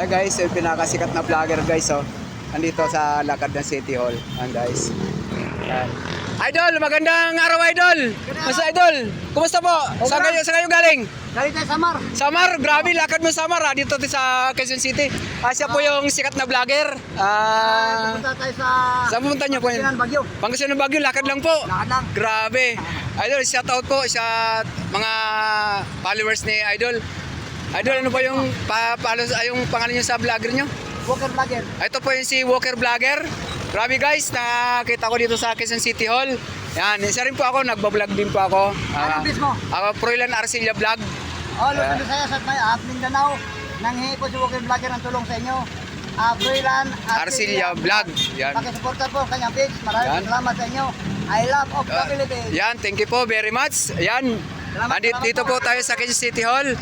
Ay guys, yung pinakasikat na vlogger guys oh. Andito sa lakad ng City Hall. Ayan guys. Ayan. Idol, magandang araw idol. Masa idol? Kumusta po? Saan kayo, saan kayo galing? Galing tayo Samar. Samar, grabe lakad mo Samar ah, dito sa Quezon City. Ah, siya po yung sikat na vlogger. Ah, Punta tayo sa saan pumunta niyo po? Pangasinan Bagyo. Pangasinan Bagyo, lakad lang po. Lakad lang. Grabe. Idol, shout out po sa mga followers ni Idol. Idol, ano ba yung pa, ay, yung pangalan niyo sa vlogger niyo? Walker Vlogger. Ito po yung si Walker Vlogger. Grabe guys, nakita ko dito sa Quezon City Hall. Yan, isa rin po ako, nagbablog din po ako. Anong bis mo? ako, Proilan Arcilla Vlog. Oh, Luzon, Visayas at may ah, Mindanao. Nanghingi po si Walker Vlogger ng tulong sa inyo. Ah, Freelan Arcilla Vlog. Yan. Pakisuporta po ang kanyang page. Maraming Yan. salamat sa inyo. I love of Ah, Philippines. Yan, thank you po very much. Yan. Salamat, Andito salamat dito po. po tayo sa Quezon City Hall.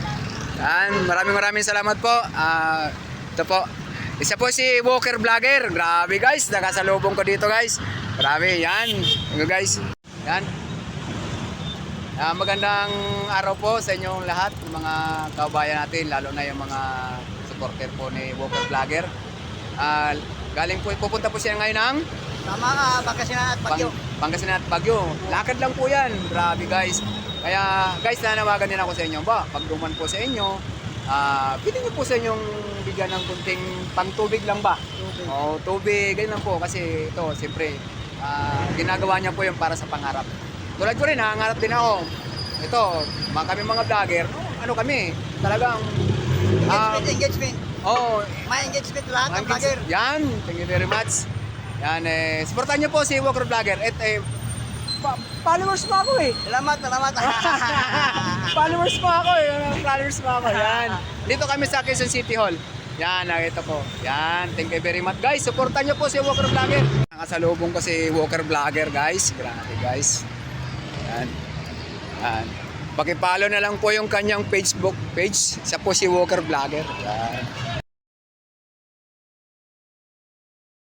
Yan, maraming maraming salamat po. Ah, ito po. Isa po si Walker Vlogger. Grabe guys, nakasalubong ko dito guys. Grabe, yan. Thank you guys. Yan. Ah, magandang araw po sa inyong lahat, mga kababayan natin, lalo na yung mga supporter po ni Walker Vlogger. Ah, galing po, pupunta po siya ngayon ng Tama ka, Pangasinan at Bagyo. Pang, Pangasinan at Bagyo. Lakad lang po yan. Grabe guys. Kaya guys, nanawagan din ako sa inyo. Ba, pag duman po sa inyo, ah pwede niyo po sa inyong bigyan ng kunting pangtubig lang ba? O tubig, ganyan lang po. Kasi ito, siyempre, ah, ginagawa niya po yung para sa pangarap. Tulad ko rin, nangangarap din ako. Ito, mga kami mga vlogger, ano kami, talagang, ah, Engagement, engagement. oh, May engagement lahat ng vlogger. Yan, thank you very much. Yan eh, supportan niyo po si Walker Vlogger. At eh, pa- followers mo ako eh. Salamat, salamat. followers mo ako eh. Followers mo ako. Yan. Dito kami sa Quezon City Hall. Yan, nakita ko. Yan, thank you very much guys. Supportan niyo po si Walker Vlogger. Nakasalubong ko si Walker Vlogger guys. Grabe guys. Yan. Yan. Pakipalo na lang po yung kanyang Facebook page. Siya po si Walker Vlogger. Yan.